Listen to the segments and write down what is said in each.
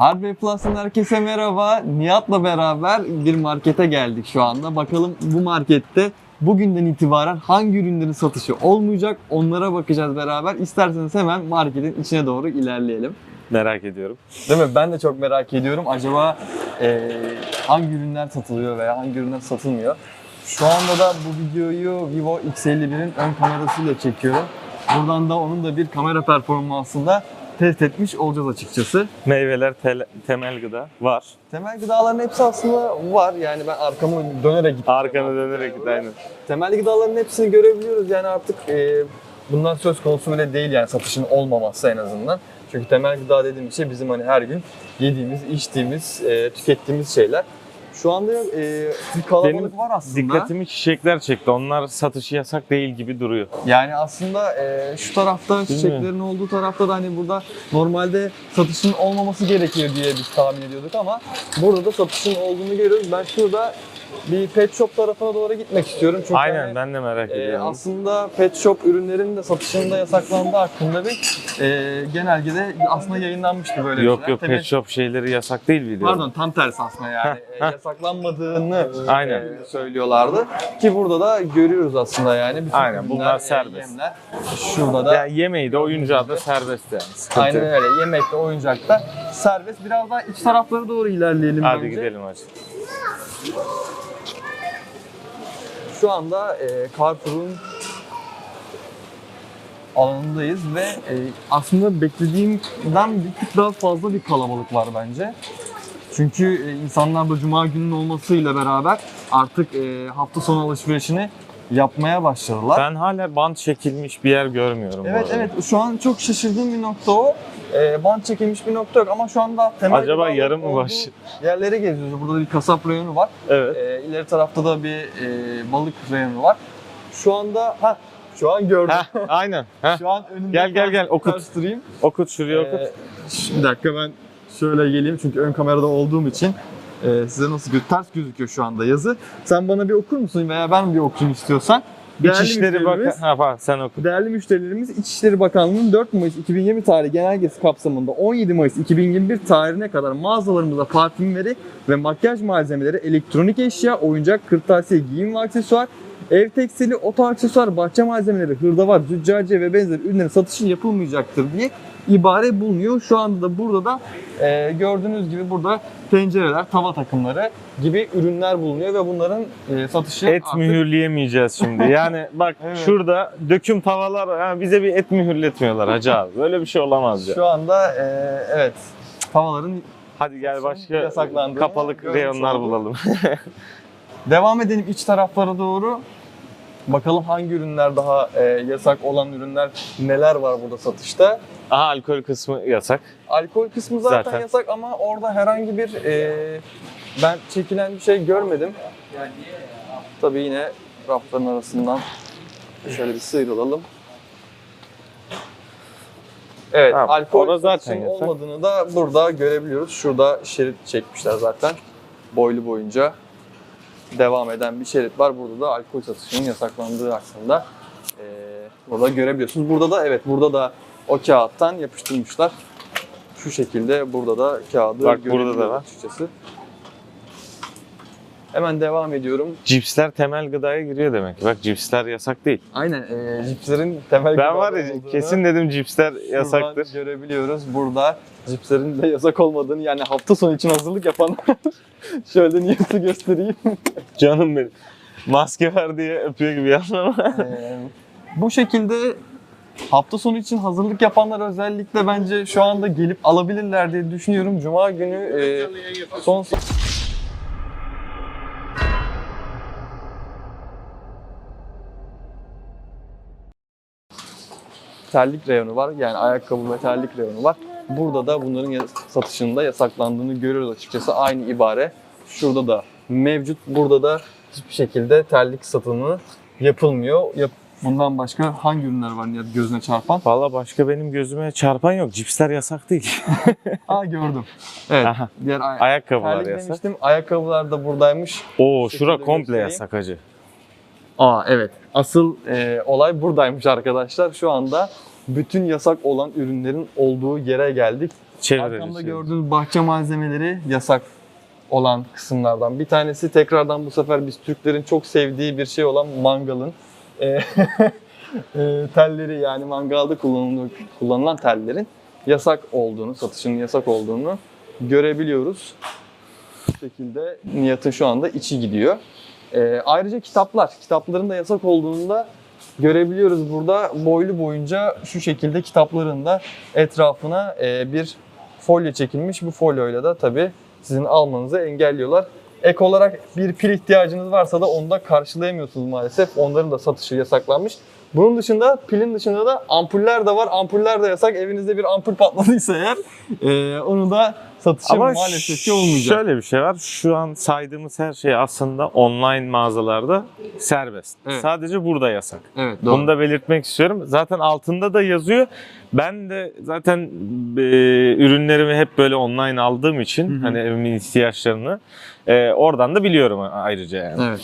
Hardware Plus'ın herkese merhaba. Nihat'la beraber bir markete geldik şu anda. Bakalım bu markette bugünden itibaren hangi ürünlerin satışı olmayacak onlara bakacağız beraber. İsterseniz hemen marketin içine doğru ilerleyelim. Merak ediyorum. Değil mi? Ben de çok merak ediyorum. Acaba eee, hangi ürünler satılıyor veya hangi ürünler satılmıyor? Şu anda da bu videoyu Vivo X51'in ön kamerasıyla çekiyorum. Buradan da onun da bir kamera performansında test etmiş olacağız açıkçası. Meyveler, tel- temel gıda var. Temel gıdaların hepsi aslında var. Yani ben arkamı dönerek gittim. Arkanı dönerek git aynen. Temel gıdaların hepsini görebiliyoruz. Yani artık e, bundan söz konusu bile değil yani satışın olmaması en azından. Çünkü temel gıda dediğimiz şey bizim hani her gün yediğimiz, içtiğimiz, e, tükettiğimiz şeyler. Şu anda e, bir kalabalık Benim var aslında. Dikkatimi çiçekler çekti. Onlar satışı yasak değil gibi duruyor. Yani aslında e, şu tarafta mi? çiçeklerin olduğu tarafta da hani burada normalde satışın olmaması gerekiyor diye biz tahmin ediyorduk ama burada da satışın olduğunu görüyoruz. Ben şurada bir pet shop tarafına doğru gitmek istiyorum. Çünkü Aynen hani, ben de merak e, ediyorum. aslında pet shop ürünlerinin de satışının da yasaklandığı hakkında bir e, genelgede aslında yayınlanmıştı böyle yok şeyler. yok Tabii- pet shop şeyleri yasak değil biliyorum. Pardon tam tersi aslında yani E, heh. Yasaklanmadığını Aynen. e, söylüyorlardı ki burada da görüyoruz aslında yani bütün Aynen, bunlar ürünler, e, serbest. yemler. Şurada da Yani yemeği de oyuncağı da serbest yani. Sıkıntı Aynen yok. öyle. Yemekte, oyuncakta serbest. Biraz daha iç taraflara doğru ilerleyelim Hadi bence. gidelim hadi. Şu anda e, Carrefour'un alanındayız ve e, aslında beklediğimden bir tık daha fazla bir kalabalık var bence. Çünkü e, insanlar da cuma gününün olmasıyla beraber artık e, hafta sonu alışverişini yapmaya başladılar. Ben hala bant çekilmiş bir yer görmüyorum. bu Evet evet şu an çok şaşırdığım bir nokta o. E, bant çekilmiş bir nokta yok ama şu anda temel Acaba yarım mı baş? Yerlere geziyoruz. Burada bir kasap reyonu var. Evet. E, ileri tarafta da bir e, balık reyonu var. Şu anda ha şu an gördüm. Heh, aynen. Heh. Şu an önümde Gel, gel, gel, okut. Okut şuraya okut. Ee, bir dakika ben şöyle geleyim çünkü ön kamerada olduğum için e, size nasıl gö- ters gözüküyor şu anda yazı. Sen bana bir okur musun veya ben bir okuyayım istiyorsan. Değerli İçişleri Bakan... müşterilerimiz- Ha pardon sen oku. Değerli müşterilerimiz İçişleri Bakanlığı'nın 4 Mayıs 2020 tarihi genelgesi kapsamında 17 Mayıs 2021 tarihine kadar mağazalarımızda parfümleri ve makyaj malzemeleri, elektronik eşya, oyuncak, kırtasiye, giyim ve aksesuar, ev tekstili, oto aksesuar, bahçe malzemeleri, hırdavat, züccaciye ve benzeri ürünlerin satışı yapılmayacaktır diye ibare bulunuyor. Şu anda da burada da e, gördüğünüz gibi burada tencereler, tava takımları gibi ürünler bulunuyor ve bunların e, satışı Et artık- mühürleyemeyeceğiz şimdi. Yani bak Evet. şurada döküm tavalar ha, bize bir et mühürletmiyorlar hacı abi. Böyle bir şey olamaz ya. Şu anda e, evet tavaların Hadi gel başka görmüş reyonlar bulalım. devam edelim iç taraflara doğru. Bakalım hangi ürünler daha e, yasak olan ürünler neler var burada satışta. Aha alkol kısmı yasak. Alkol kısmı zaten, Zaten. yasak ama orada herhangi bir e, ben çekilen bir şey görmedim. Tabii yine rafların arasından şöyle bir sıyrılalım. Evet, Tamam, alkol orada zaten satışının yasak. olmadığını da burada görebiliyoruz. Şurada şerit çekmişler zaten. Boylu boyunca devam eden bir şerit var. Burada da alkol satışının yasaklandığı hakkında e, burada görebiliyorsunuz. Burada da evet, burada da o kağıttan yapıştırmışlar. Şu şekilde burada da kağıdı Bak, burada da var. açıkçası. Hemen devam ediyorum. Cipsler temel gıdaya giriyor demek. Bak cipsler yasak değil. Aynen, e, cipslerin temel Ben var ya kesin dedim cipsler yasaktır. görebiliyoruz. Burada cipslerin de yasak olmadığını yani hafta sonu için hazırlık yapan şöyle niyeti göstereyim. Canım benim. Maske ver diye öpüyor gibi yapma ama. Ee, bu şekilde hafta sonu için hazırlık yapanlar özellikle bence şu anda gelip alabilirler diye düşünüyorum. Cuma günü e, son terlik reyonu var. Yani ayakkabı ve terlik reyonu var. Burada da bunların ya- satışının da yasaklandığını görüyoruz açıkçası. Aynı ibare şurada da mevcut. Burada da hiçbir şekilde terlik satımı yapılmıyor. Yap Bundan başka hangi ürünler var Nihat gözüne çarpan? Valla başka benim gözüme çarpan yok. Cipsler yasak değil. Aa gördüm. Evet. Aha. Diğer ay- Ayakkabılar terlik yasak. demiştim. Ayakkabılar da buradaymış. Oo şura komple göstereyim. yasak hacı. Aa evet. Asıl e, olay buradaymış arkadaşlar. Şu anda bütün yasak olan ürünlerin olduğu yere geldik. Çevreli Arkamda gördüğünüz bahçe malzemeleri yasak olan kısımlardan. Bir tanesi tekrardan bu sefer biz Türklerin çok sevdiği bir şey olan mangalın e, e, telleri yani mangalda kullanılan, kullanılan tellerin yasak olduğunu, satışının yasak olduğunu görebiliyoruz. Bu şekilde Nihat'ın şu anda içi gidiyor. E, ayrıca kitaplar, kitapların da yasak olduğunu da görebiliyoruz burada. Boylu boyunca şu şekilde kitapların da etrafına e, bir folyo çekilmiş. Bu folyoyla da tabii sizin almanızı engelliyorlar. Ek olarak bir pil ihtiyacınız varsa da onu da karşılayamıyorsunuz maalesef. Onların da satışı yasaklanmış. Bunun dışında pilin dışında da ampuller de var. Ampuller de yasak. Evinizde bir ampul patladıysa eğer e, onu da satışı Ama maalesef ki olmayacak. şöyle bir şey var. Şu an saydığımız her şey aslında online mağazalarda serbest. Evet. Sadece burada yasak. Evet Bunu da belirtmek istiyorum. Zaten altında da yazıyor. Ben de zaten e, ürünlerimi hep böyle online aldığım için Hı hı. hani evimin ihtiyaçlarını e, oradan da biliyorum ayrıca yani. Evet.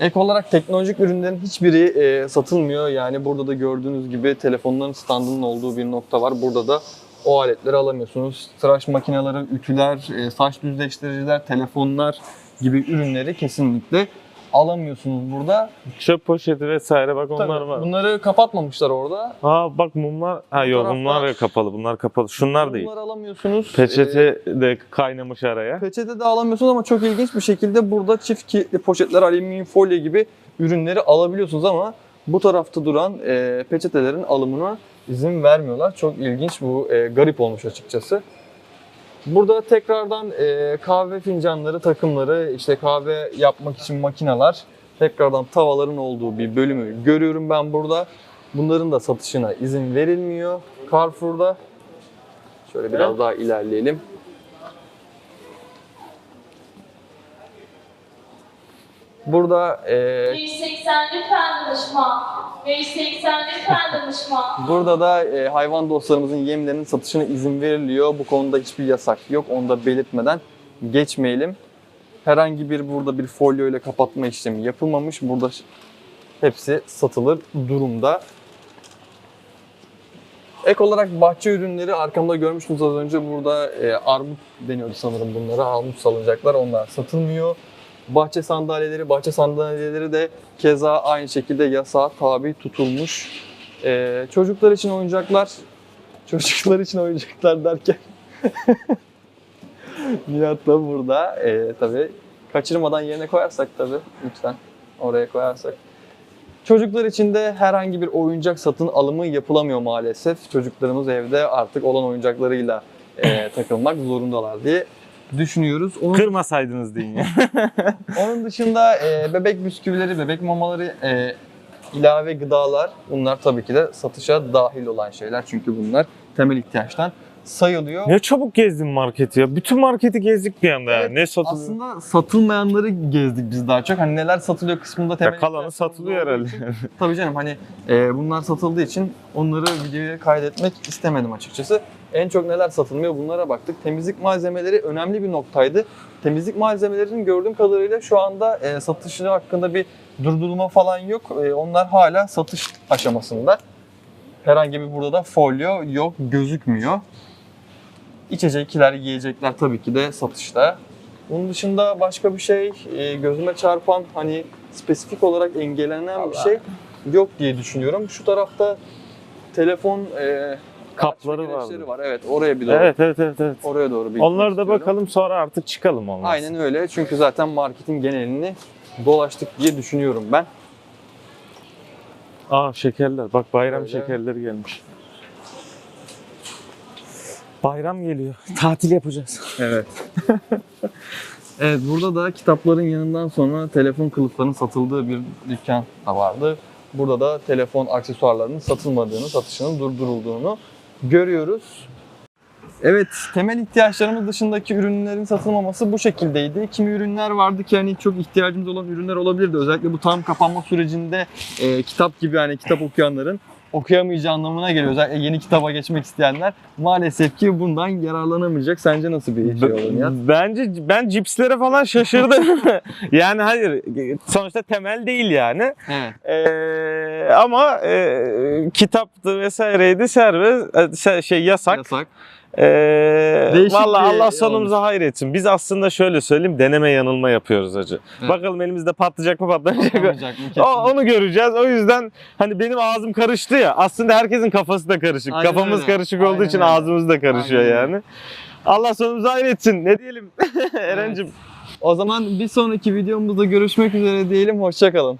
Ek olarak teknolojik ürünlerin hiçbiri e, satılmıyor. Yani burada da gördüğünüz gibi telefonların standının olduğu bir nokta var. Burada da o aletleri alamıyorsunuz. Tıraş makineleri, ütüler, e, saç düzleştiriciler, telefonlar gibi ürünleri kesinlikle alamıyorsunuz burada. Çöp poşeti vesaire bak onlar Tabii, var. Bunları kapatmamışlar orada. Aa bak mumlar. Ha yok tarafta- bunlar da kapalı. Bunlar kapalı. Şunlar değil. Bunları alamıyorsunuz. Peçete de kaynamış araya. Peçete de alamıyorsunuz ama çok ilginç bir şekilde burada çift kilitli poşetler, alüminyum folyo gibi ürünleri alabiliyorsunuz ama bu tarafta duran e, peçetelerin alımına izin vermiyorlar. Çok ilginç bu, e, garip olmuş açıkçası. Burada tekrardan e, kahve fincanları, takımları, işte kahve yapmak için makineler, tekrardan tavaların olduğu bir bölümü görüyorum ben burada. Bunların da satışına izin verilmiyor Carrefour'da. Şöyle biraz daha ilerleyelim. Burada e, 180 lütfen danışma. 180 lütfen danışma. burada da e, hayvan dostlarımızın yemlerinin satışına izin veriliyor. Bu konuda hiçbir yasak yok. Onu da belirtmeden geçmeyelim. Herhangi bir burada bir folyo ile kapatma işlemi yapılmamış. Burada hepsi satılır durumda. Ek olarak bahçe ürünleri arkamda görmüştünüz az önce burada e, armut deniyordu sanırım bunlara. Armut salıncaklar onlar satılmıyor. Bahçe sandalyeleri, bahçe sandalyeleri de keza aynı şekilde yasağa tabi tutulmuş. E, çocuklar için oyuncaklar, çocuklar için oyuncaklar derken Nihat da burada. E, tabii kaçırmadan yerine koyarsak tabii lütfen oraya koyarsak. Çocuklar için de herhangi bir oyuncak satın alımı yapılamıyor maalesef. Çocuklarımız evde artık olan oyuncaklarıyla e, takılmak zorundalar diye düşünüyoruz. Onun, Kırmasaydınız deyin ya. onun dışında e, bebek bisküvileri, bebek mamaları, e, ilave gıdalar bunlar tabii ki de satışa dahil olan şeyler. Çünkü bunlar temel ihtiyaçtan sayılıyor. ne çabuk gezdin marketi ya. Bütün marketi gezdik bir anda ya. Evet, Ne satılıyor? Aslında satılmayanları gezdik biz daha çok. Hani neler satılıyor kısmında temel Ya kalanı satılıyor herhalde. için- Tabii canım hani e, bunlar satıldığı için onları videoya kaydetmek istemedim açıkçası. En çok neler satılmıyor bunlara baktık. Temizlik malzemeleri önemli bir noktaydı. Temizlik malzemelerinin gördüğüm kadarıyla şu anda e, satışı hakkında bir durdurulma falan yok. E, onlar hala satış aşamasında. Herhangi bir burada da folyo yok, gözükmüyor. İçecekler, yiyecekler tabii ki de satışta. Bunun dışında başka bir şey e, gözüme çarpan hani spesifik olarak engellenen bir şey yok diye düşünüyorum. Şu tarafta telefon e, Kapları gereçleri var. Evet oraya bir doğru. Evet evet evet. evet. Oraya doğru bir gitmek da bakalım sonra artık çıkalım olmaz. Aynen öyle. Çünkü zaten marketin genelini dolaştık diye düşünüyorum ben. Aa şekerler. Bak bayram Öyle. şekerleri gelmiş. Bayram geliyor. Tatil yapacağız. Evet. evet burada da kitapların yanından sonra telefon kılıflarının satıldığı bir dükkan da vardı. Burada da telefon aksesuarlarının satılmadığını, satışının durdurulduğunu görüyoruz. Evet, temel ihtiyaçlarımız dışındaki ürünlerin satılmaması bu şekildeydi. Kimi ürünler vardı ki hani çok ihtiyacımız olan ürünler olabilirdi. Özellikle bu tam kapanma sürecinde e, kitap gibi yani kitap okuyanların okuyamayacağı anlamına geliyor. Özellikle yeni kitaba geçmek isteyenler maalesef ki bundan yararlanamayacak. Sence nasıl bir şey olur Nihat? Bence ben cipslere falan şaşırdım. yani hayır sonuçta temel değil yani. Evet. Ee, ama e, kitaptı vesaireydi serbest e, şey yasak. Yasak. Ee, Değişik bir Allah olmuş. sonumuza hayretsin. Biz aslında şöyle söyleyeyim deneme yanılma yapıyoruz acı. Evet. Bakalım elimizde patlayacak mı patlamayacak mı? O, onu göreceğiz. O yüzden hani benim ağzım karıştı ya. Aslında herkesin kafası da karışık. Aynen Kafamız öyle. karışık olduğu Aynen için öyle. ağzımız da karışıyor Aynen yani. Allah sonumuzu hayretsin. Ne diyelim? Eren'cim. O zaman bir sonraki videomuzda görüşmek üzere diyelim. Hoşçakalın.